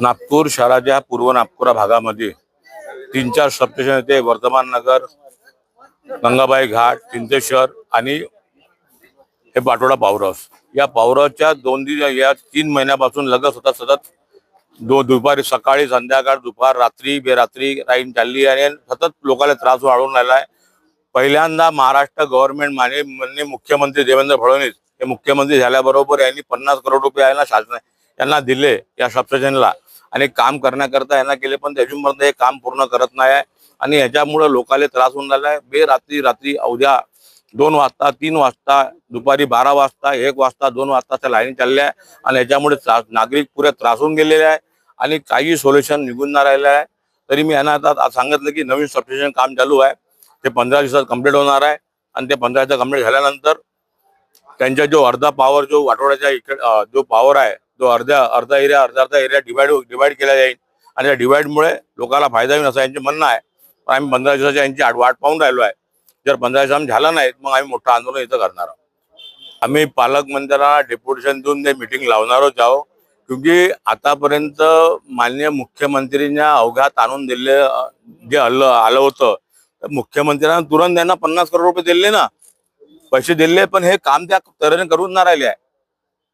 नागपूर शहराच्या पूर्व नागपुरा भागामध्ये तीन चार सबस्टेशन येते. वर्धमान नगर गंगाबाई घाट चिंतेश्वर आणि हे पाटोडा पावरस हाऊस या पावरसच्या हाऊसच्या दोन दिवस या तीन महिन्यापासून लगत होता सतत. दो दुपारी सकाळी संध्याकाळ दुपार रात्री बेरात्री राईन चालली आणि सतत लोकांना त्रास वाढवून राहिला आहे. पहिल्यांदा महाराष्ट्र गव्हर्नमेंट माने माननीय मुख्यमंत्री देवेंद्र फडणवीस हे मुख्यमंत्री झाल्याबरोबर यांनी पन्नास करोड रुपये आहे ना शासना यांना दिले या सबसेशनला आणि काम करण्याकरता यांना केले पण त्याच्यापर्यंत हे काम पूर्ण करत नाही आहे आणि ह्याच्यामुळे लोकांना त्रास होऊन राहिला आहे बेरात्री रात्री अवघ्या दोन वाजता तीन वाजता दुपारी बारा वाजता एक वाजता दोन वाजता त्या लाईनी चालल्या. आहे आणि याच्यामुळे त्रास नागरिक पुरे त्रासून गेलेले आहे. आणि काही सोल्युशन निघून नाही राहिलं आहे. तरी मी यांना आता सांगितलं की नवीन सबस्टेशन काम चालू आहे. ते पंधरा दिवसात कंप्लीट होणार आहे. आणि ते पंधरा दिवसात कंप्लीट झाल्यानंतर त्यांचा जो अर्धा पॉवर जो आठवड्याच्या इकडे जो पॉवर आहे जो अर्ध्या अर्धा एरिया अर्धा अर्धा एरिया डिवाइड डिवाइड हो, केला जाईल. आणि त्या डिवाइडमुळे लोकांना फायदा होईल असं यांचे म्हणणं आहे. पण आम्ही पंधरा दिवसाच्या यांची आठ- वाट पाहून राहिलो आहे. जर पंधरा दिवसांनी झालं नाही मग आम्ही मोठं आंदोलन इथं करणार आहोत. आम्ही पालकमंत्र्यांना डेप्युटेशन देऊन ते मिटिंग लावणारच आहोत क्योंकि आतापर्यंत माननीय मुख्यमंत्रींना अवघात आणून दिले जे आलं आलं होतं. तर मुख्यमंत्र्यांना तुरंत त्यांना पन्नास करोड रुपये दिले ना. पैसे दिले पण हे काम त्या तऱ्हेने करून ना राहिले आहे.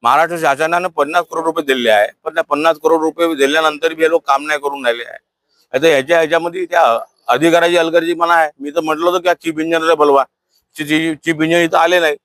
महाराष्ट्र शासनानं पन्नास करोड रुपये दिले आहे. पण त्या पन्नास करोड रुपये दिल्यानंतर बी हे लोक काम नाही करून राहिले आहे. आता ह्याच्या ह्याच्यामध्ये त्या अधिकाराची अलगर्जी म्हणा आहे. मी तर म्हटलं होतं की चीफ इंजिनियर बोलवा चीफ इंजिनियर इथं आले नाही.